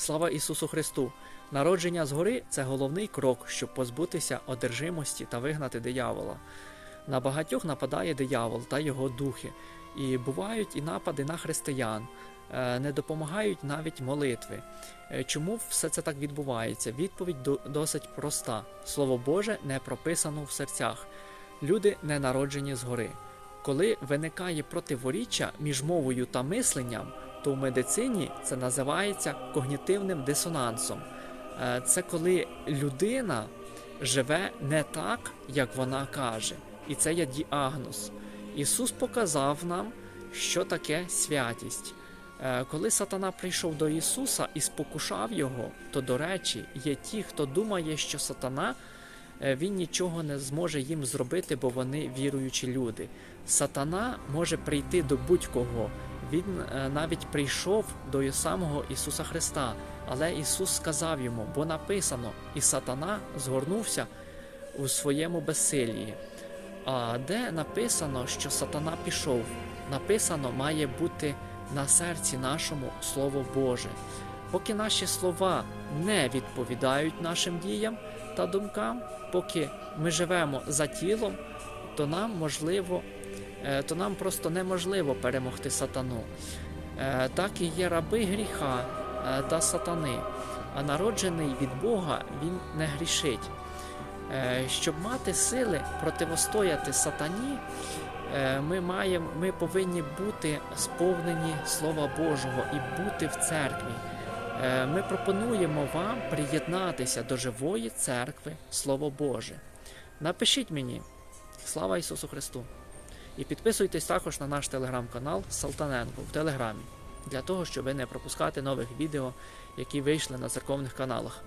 Слава Ісусу Христу! Народження згори це головний крок, щоб позбутися одержимості та вигнати диявола. На багатьох нападає диявол та його духи, і бувають і напади на християн. Е, Не допомагають навіть молитви. Е, Чому все це так відбувається? Відповідь досить проста: Слово Боже не прописано в серцях. Люди не народжені згори. Коли виникає противоріччя між мовою та мисленням, то в медицині це називається когнітивним дисонансом. Е, Це коли людина живе не так, як вона каже, і це є діагноз. Ісус показав нам, що таке святість. Е, Коли сатана прийшов до Ісуса і спокушав його, то, до речі, є ті, хто думає, що сатана він нічого не зможе їм зробити, бо вони віруючі люди. Сатана може прийти до будь-кого. Він е, навіть прийшов до самого Ісуса Христа, але Ісус сказав йому, бо написано, і сатана згорнувся у своєму безсилії. А де написано, що сатана пішов? Написано, має бути на серці нашому Слово Боже. Поки наші слова не відповідають нашим діям та думкам, поки ми живемо за тілом, то нам можливо, е, то нам просто неможливо перемогти сатану. Е, Так і є раби гріха е, та сатани, а народжений від Бога він не грішить. Щоб мати сили противостояти сатані, ми, маємо, ми повинні бути сповнені Слова Божого і бути в церкві. Е, Ми пропонуємо вам приєднатися до живої церкви Слово Боже. Напишіть мені, слава Ісусу Христу! І підписуйтесь також на наш телеграм-канал Салтаненко в Телеграмі, для того, щоб не пропускати нових відео, які вийшли на церковних каналах.